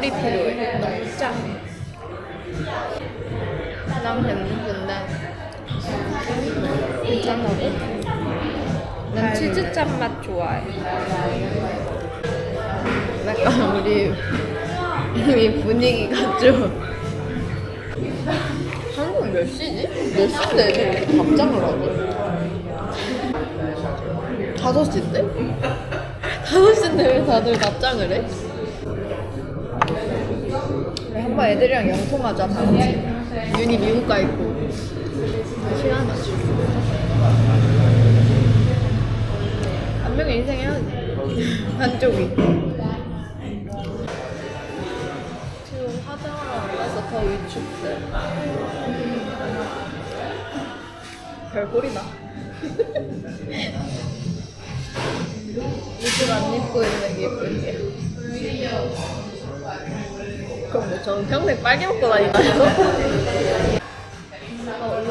꿀이 필요해. 너무 짜. 난 배고픈데 괜찮다고? 난 치즈짠 맛 좋아해. 약간 우리 이미 분위기가 좀 한국 몇 시지? 몇 시인데 애들이 이렇게 답장을 하지? 다섯 시인데? 다섯 시인데 왜 다들 답장을 해? 한번 애들이랑 영통하자. 다 같이 윤이 미국 가 있고. 시간 맞추고 한 명의 인생 해야지 한쪽이. 지금 해서 더 위축돼. 별꼴이다. 옷을 안 입고 있는 게 예쁜 게 그럼 뭐 저는 평생 빨개 먹고 다니나요? 어,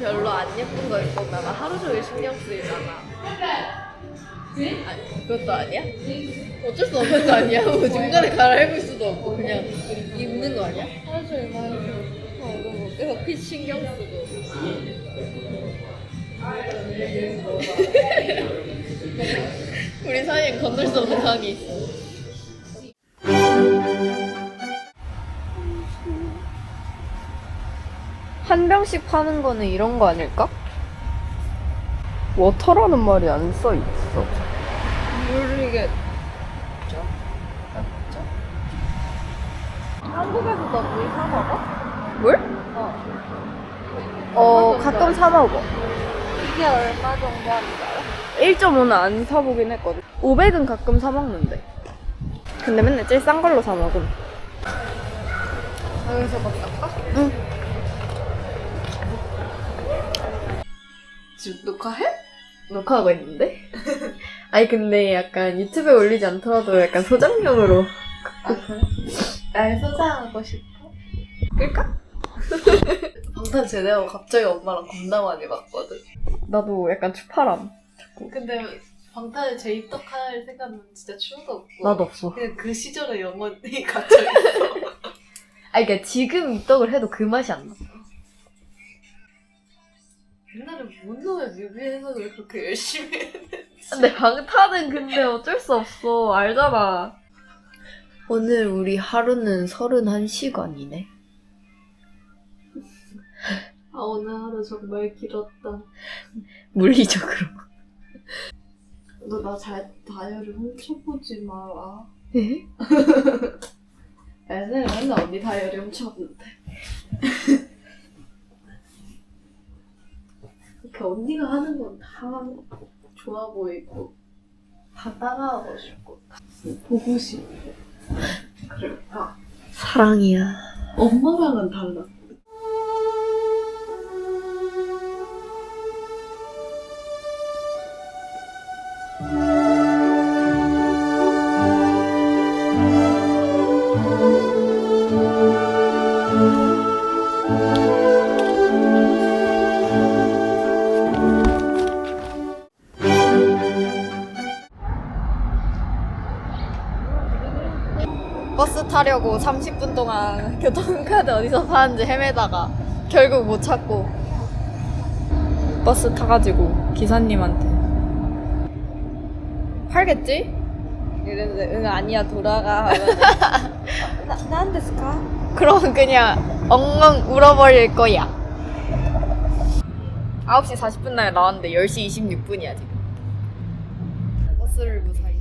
별로 안 예쁜 거 입고 오면 하루 종일 신경 쓰이잖아. 아니, 그것도 아니야? 어쩔 수 없는 거 아니야? 뭐 중간에 갈아입을 수도 없고 그냥 입는 거 아니야? 하루 종일 막 어, 그럼 뭐 계속 피 신경 쓰고. 우리 사이엔 건들 수 없는 상이 있어. 한 병씩 파는 거는 이런 거 아닐까? 워터라는 말이 안 써 있어. 모르겠죠. 한국에서도 물사 먹어? 물? 어. 어, 가끔 사 먹어. 이게 얼마 정도 알아? 1.5는 안 사보긴 했거든. 500은 가끔 사 먹는데. 근데 맨날 제일 싼 걸로 사 먹음. 여기서 바꿀까? 응. 지금 녹화해? 녹화하고 있는데? 아니 근데 약간 유튜브에 올리지 않더라도 약간 소장용으로 아 그래? 날 소장하고 싶어? 끌까? 방탄 제대하고 갑자기 엄마랑 겁나 많이 봤거든. 나도 약간 추파람. 근데 방탄에 재입덕할 생각은 진짜 추워도 없고. 나도 없어. 그냥 그 시절에 영원히 갇혀있어. 아니 그러니까 지금 입덕을 해도 그 맛이 안 나. 옛날에 뭔 놈의 뮤비 해석을 그렇게 열심히 했는데. 근데 방탄은 근데 어쩔 수 없어. 알잖아. 오늘 우리 하루는 31시간이네. 아 오늘 하루 정말 길었다. 물리적으로. 너나잘 다이어리 훔쳐보지 마라. 에? 예전에 맨날 언니 다이어리 훔쳐봤는데. 이렇게 언니가 하는 건 다 좋아 보이고, 다 따라하고 싶고, 보고 싶고. 그럴까? 사랑이야. 엄마랑은 달라. 타려고 30분 동안 교통카드 어디서 파는지 헤매다가 결국 못 찾고 버스 타가지고 기사님한테. 팔겠지? 이랬는데 응 아니야 돌아가. 하면 나, 나한테스까? 그러면 그냥 엉엉 울어버릴 거야. 9시 40분 날 나왔는데 10시 26분이야 지금. 버스를 무사히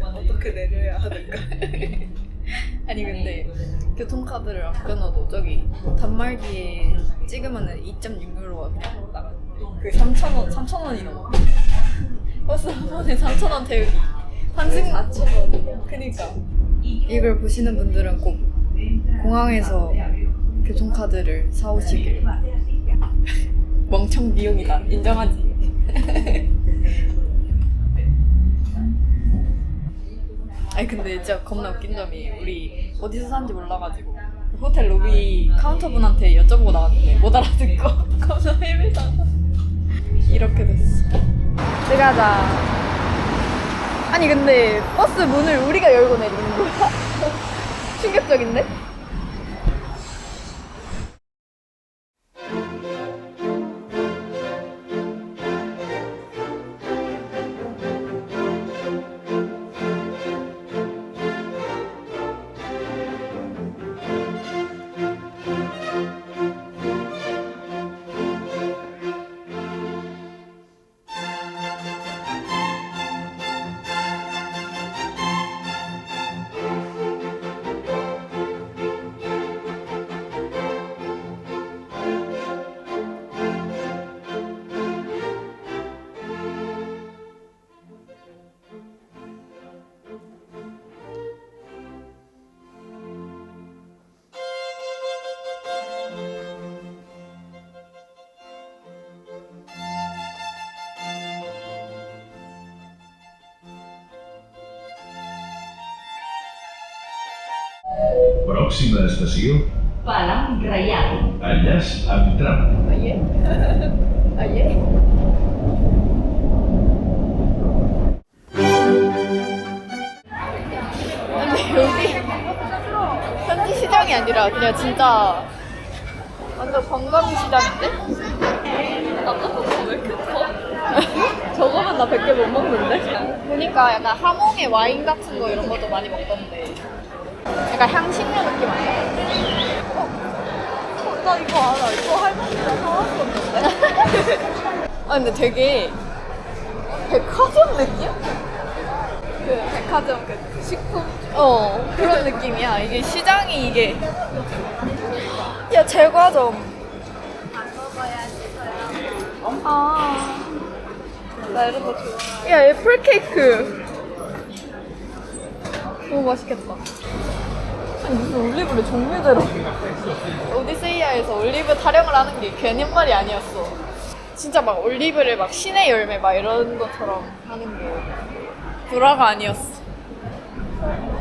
이제 어떻게 내려야 하는가? 아니 근데 교통카드를 안 끊어도 저기 단말기에 찍으면은 2.6유로가 그냥 나가는데 그 3,000원, 3,000원이 넘어 버스 한 번에 3,000원 태우기 환승 4,000원. 그니까 이걸 보시는 분들은 꼭 공항에서 교통카드를 사오시길 멍청 비용이다 인정하지? 아니 근데 진짜 겁나 웃긴 점이 우리 어디서 사는지 몰라가지고 그 호텔 로비 카운터분한테 여쭤보고 나왔는데 못 알아듣고 겁나 헤매다가 이렇게 됐어 들어가자 아니 근데 버스 문을 우리가 열고 내리는 거야? 충격적인데? Pròxima estació, Palau Reial. enllaç amb tram. 아예? 아예? 근데 여기 현지 시장이 아니라 그냥 진짜 완전 관광 시장인데? 남자친구 왜 이렇게 커? 저거면 나 100개 못 먹는데? 보니까 약간 하몽에 와인 같은 거 이런 것도 많이 먹던데 약간 향신료 느낌 아니야? 어? 어, 나 이거 알아. 이거 할머니가 사왔었는데. 아 근데 되게 백화점 느낌? 그 백화점 그 식품 어 그런 느낌이야. 이게 시장이 이게 야 제과점. 아. 나 이런 거 좋아. 야 애플 케이크. 너무 맛있겠다. 아니 무슨 올리브를 종류대로. 오디세이아에서 올리브 타령을 하는 게 괜한 말이 아니었어. 진짜 막 올리브를 막 신의 열매 막 이런 것처럼 하는 게 불화가 아니었어.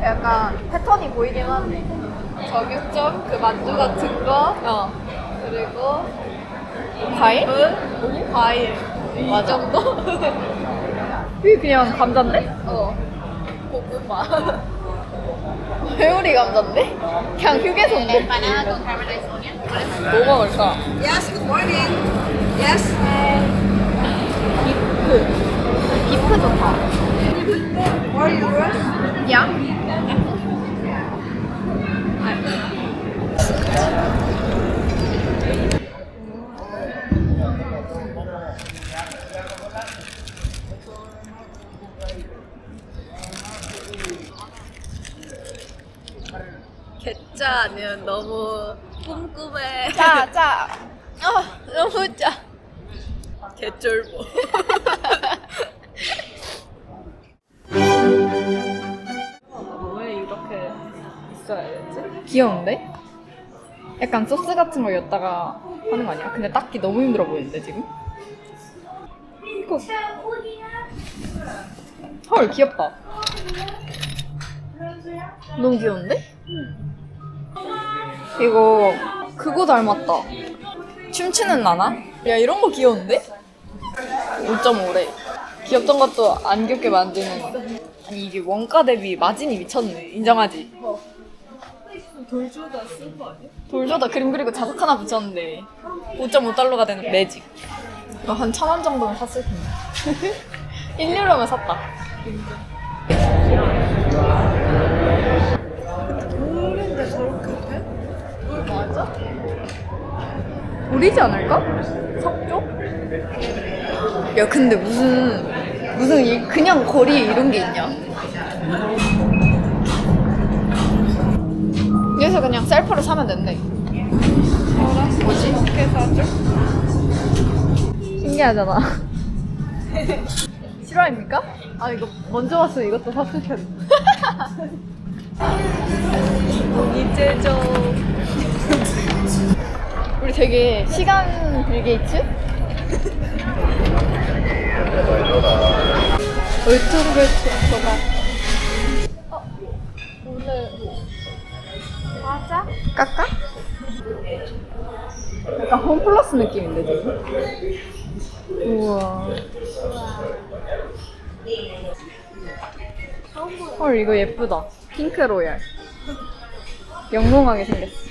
약간 패턴이 보이긴 하네 저격점? 그 만두 같은 거? 어. 그리고 과일? 과일. 이 정도? 이게 그냥 감자인데? 어. 고구마 회오리 감자인데? 그냥 휴게소인데? 뭐 먹을까? Yes, good morning. Yes. 비프 비프 좋다 What are you 짜는 너무 꿈꿈해. 짜, 짜. 아, 너무 짜. 개쫄보. 왜 이렇게 있어야 되지? 귀여운데? 약간 소스 같은 거 였다가 하는 거 아니야? 근데 닦기 너무 힘들어 보이는데 지금? 이거 헐 귀엽다 너무 귀여운데? 이거 그거 닮았다 춤추는 나나? 야 이런 거 귀여운데? 5.5래 귀엽던 것도 안 귀엽게 만드는 아니 이게 원가 대비 마진이 미쳤네 인정하지? 돌조다 쓴 거 아니야? 돌조다 그림 그리고 자석 하나 붙였는데 5.5달러가 되는 매직 이거 한 천 원 정도면 샀을 텐데 1유로면 샀다 모르는데 저렇게 돼? 맞아? 우리지 않을까? 석조? 야 근데 무슨 무슨 이 그냥 거리에 이런 게 있냐? 여기서 그냥 셀프로 사면 된대. 뭐지? 신기하잖아. 실화입니까? 아 이거 먼저 왔으면 이것도 샀을 텐데. 이제죠. 되게 시간 빌게이츠? 얼퉁얼퉁거가 어? 오늘 맞아? 깎아? 약간 홈플러스 느낌인데 지금? 우와 헐 이거 예쁘다 핑크 로얄 영롱하게 생겼어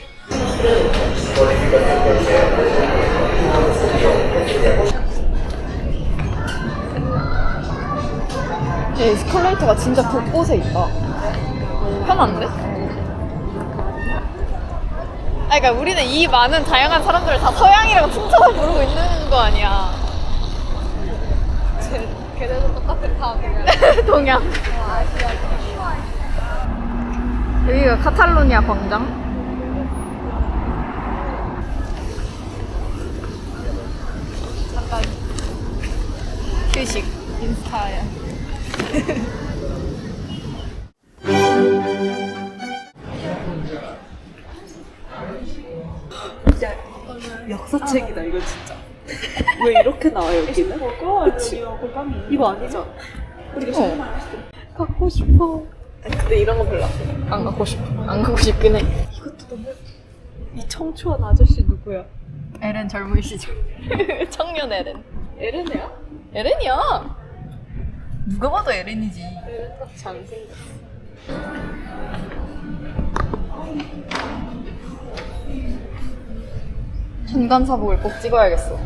에스컬레이터가 진짜 곳곳에 있다 편한데? 아, 그러니까 우리는 이 많은 다양한 사람들을 다 서양이라고 퉁쳐서 부르고 있는 거 아니야. 걔네도 똑같은 다 그냥. 동양. 여기가 카탈로니아 광장. 휴식. 인스타야. 역사책이다 이거 진짜. 왜 이렇게 나와 여기는? 그치? 이거 아니잖아. 어. 갖고 싶어. 근데 이런 거 별로. 안 갖고 싶어. 안 갖고 싶긴 해. 이것도 너무 이 청초한 아저씨 누구야? 에렌 젊은 시절. 청년 에렌. 에르네야? 에렌이야. 누가 봐도 에렌이지. 에르 딱 잘생겼어. 순간 사복을 꼭 찍어야겠어.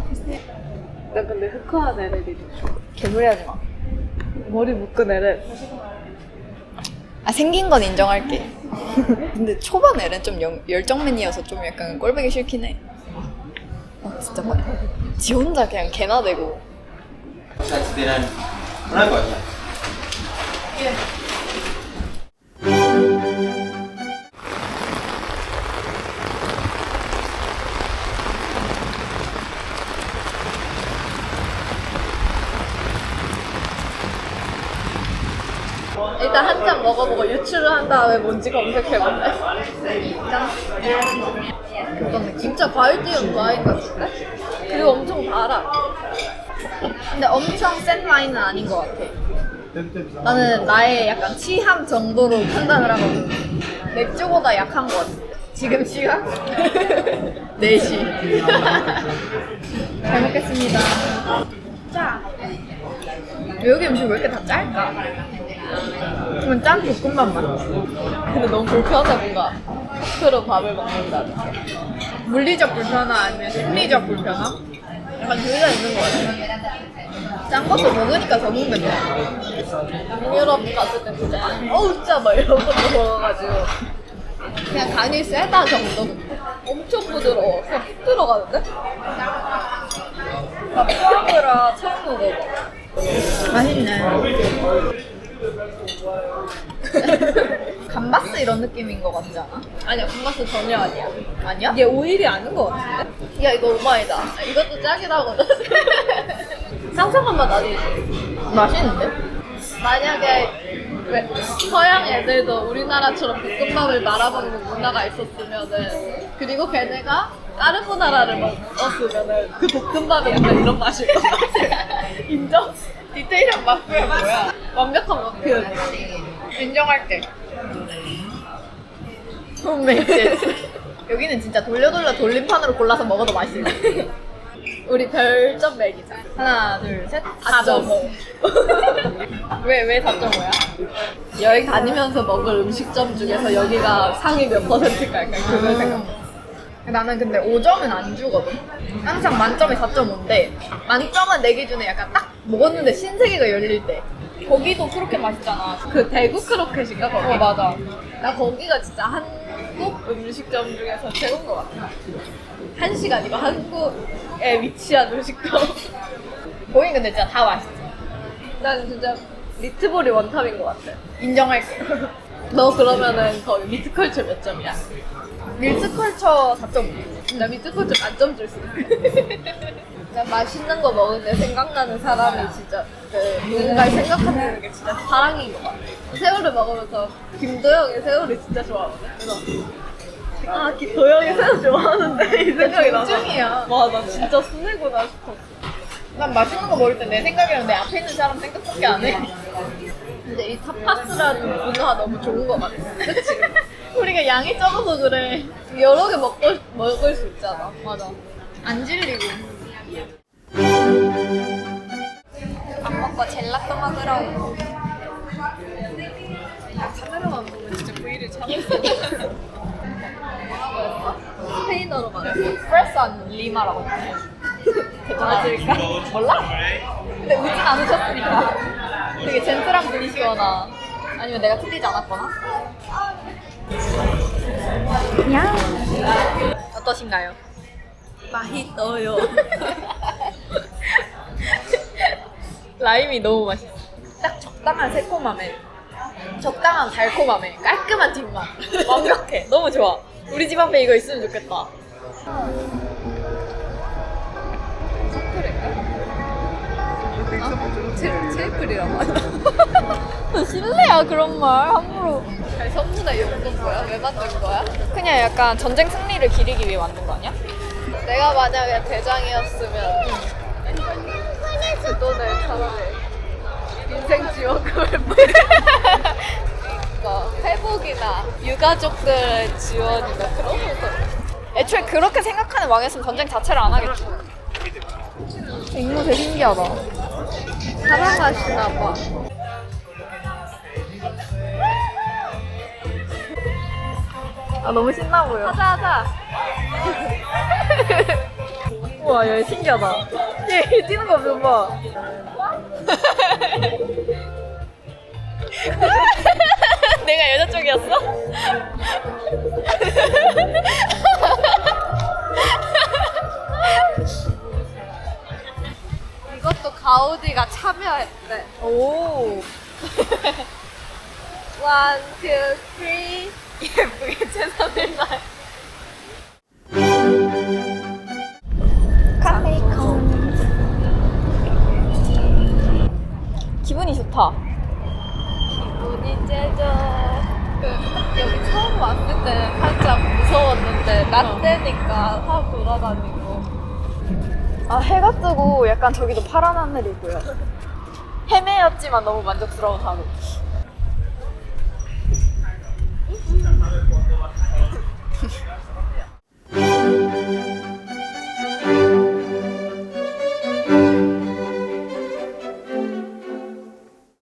나 근데 흑화한 에르이 좋아. 개무리하지 마. 머리 묶은 에르. 아 생긴 건 인정할게. 근데 초반 에렌 좀 영- 열정맨이어서 좀 약간 꼴보기 싫긴 해. 아 진짜 막. 지 혼자 그냥 개나 대고. 일단 한 잔 먹어보고 유출을 한 다음에 뭔지 검색해볼래? 그건 진짜 과일 띄운 와인 같은데? 그리고 엄청 달아. 근데 엄청 센 와인은 아닌 것 같아. 나는 나의 약간 취함 정도로 판단을 하거든. 맥주보다 약한 것 같아. 지금 시각? 4시. 잘 먹겠습니다. 짜. 여기 음식 왜 이렇게 다 짤까? 그러면 짠 볶음밥만. 근데 너무 불편해 뭔가. 커트로 밥을 먹는다는 게. 물리적 불편함 아니면 심리적 불편함? 약간 둘 다 있는 것 같아. 짠 것도 먹으니까 더 먹는데. 유럽 갔을 때 진짜 어우 짜막 이런 것도 먹어가지고 그냥 간이 세다 정도 엄청 부드러워 그냥 푹 들어가는데? 나 포아그라 처음 먹어봐. 맛있네. 감바스 이런 느낌인 것 같지 않아? 아니야 군맛은 전혀 아니야 아니야? 이게 오일이 아닌 것 같은데? 야 이거 오마이다 이것도 상상한 맛 아니지? 맛있는데? 만약에 왜 서양 애들도 우리나라처럼 볶음밥을 말아먹는 문화가 있었으면은 그리고 걔네가 까르보나라를 먹었으면은 그 볶음밥이 약간 이런 맛일 것 같아 인정? 디테일한 맛표현 뭐야? 완벽한 맛표현 인정할게. 홈메이드. 여기는 진짜 돌려 돌려 돌림판으로 골라서 먹어도 맛있어. 우리 별점 매기자 하나, 둘, 셋. 4.5 왜, 왜 4.5야? 여행 다니면서 먹을 음식점 중에서 여기가 상위 몇 퍼센트일까 약간 그런 생각 나는 근데 5점은 안 주거든. 항상 만점이 4.5인데 만점은 내 기준에 약간 딱 먹었는데 신세계가 열릴 때. 거기도 그렇게 맛있잖아. 그 대구 크로켓인가 거기? 어 맞아. 나 거기가 진짜 한국 음식점 중에서 최고인 것 같아. 한식 아니고 한국에 위치한 음식점. 거기 근데 진짜 다 맛있어. 나는 진짜 미트볼이 원탑인 것 같아. 인정할게. 너 그러면은 거기 미트컬처 몇 점이야? 밀스컬처 4.5. 나 미트컬처 만점 줄 수 있어. 나 맛있는 거 먹는데 생각나는 사람이 진짜 그 누군가를 생각하는 게 진짜 사랑인 것 같아. 새우를 먹으면서 김도영의 새우를 진짜 좋아하거든. 그래서 아, 기- 도영이 새우 좋아하는데 이 생각이 나서 중이야. 와, 나 진짜 순애구나 싶었어. 난 맛있는 거 먹을 때 내 생각이랑 내 앞에 있는 사람 생각밖에 안 해. 근데 이 타파스라는 문화 너무 좋은 것 같아. 그치? 우리가 양이 적어서 그래. 여러 개 먹고 먹을 수 있잖아. 맞아. 안 질리고. 밥 먹고 젤라또 먹으러. 카메라만 보면 진짜 수 없어. 스페인어로 말했어. 프레스한 리마라고. 맞을까? 몰라? 근데 웃진 않으셨으니까. 되게 젠틀한 분이시거나 아니면 내가 틀리지 않았거나. 야. 어떠신가요? 맛있어요. 라임이 너무 맛있어. 딱 적당한 새콤함에, 적당한 달콤함에, 깔끔한 뒷맛. 완벽해. 너무 좋아. 우리 집 앞에 이거 있으면 좋겠다. 트리플이라고 하나? 실례야 그런 말 함부로. 아니, 선문에 이건 뭐야? 왜 만든 거야? 그냥 약간 전쟁 승리를 기리기 위해 만든 거 아니야? 내가 만약에 대장이었으면 그 돈을 차라리 인생 지원금을 그러니까 회복이나 유가족들 지원이나 그런 거 애초에 그렇게 생각하는 왕이었으면 전쟁 자체를 안 하겠지. 이거 되게 신기하다. 사랑하시나 봐. 아 너무 신나 보여. 하자 하자. 우와 얘 신기하다. 얘 뛰는 거 좀 봐. 내가 여자 쪽이었어? 이것도 가우디가 참여했대. 오. One, two, three. 예쁘게 최선을 다해. 카페 기분이 좋다. 눈이 째져. 그, 여기 처음 왔을 때는 살짝 무서웠는데, 낮 되니까 확 돌아다니고. 아 해가 뜨고 약간 저기도 파란 하늘이고요. 헤매였지만 너무 만족스러운 하루.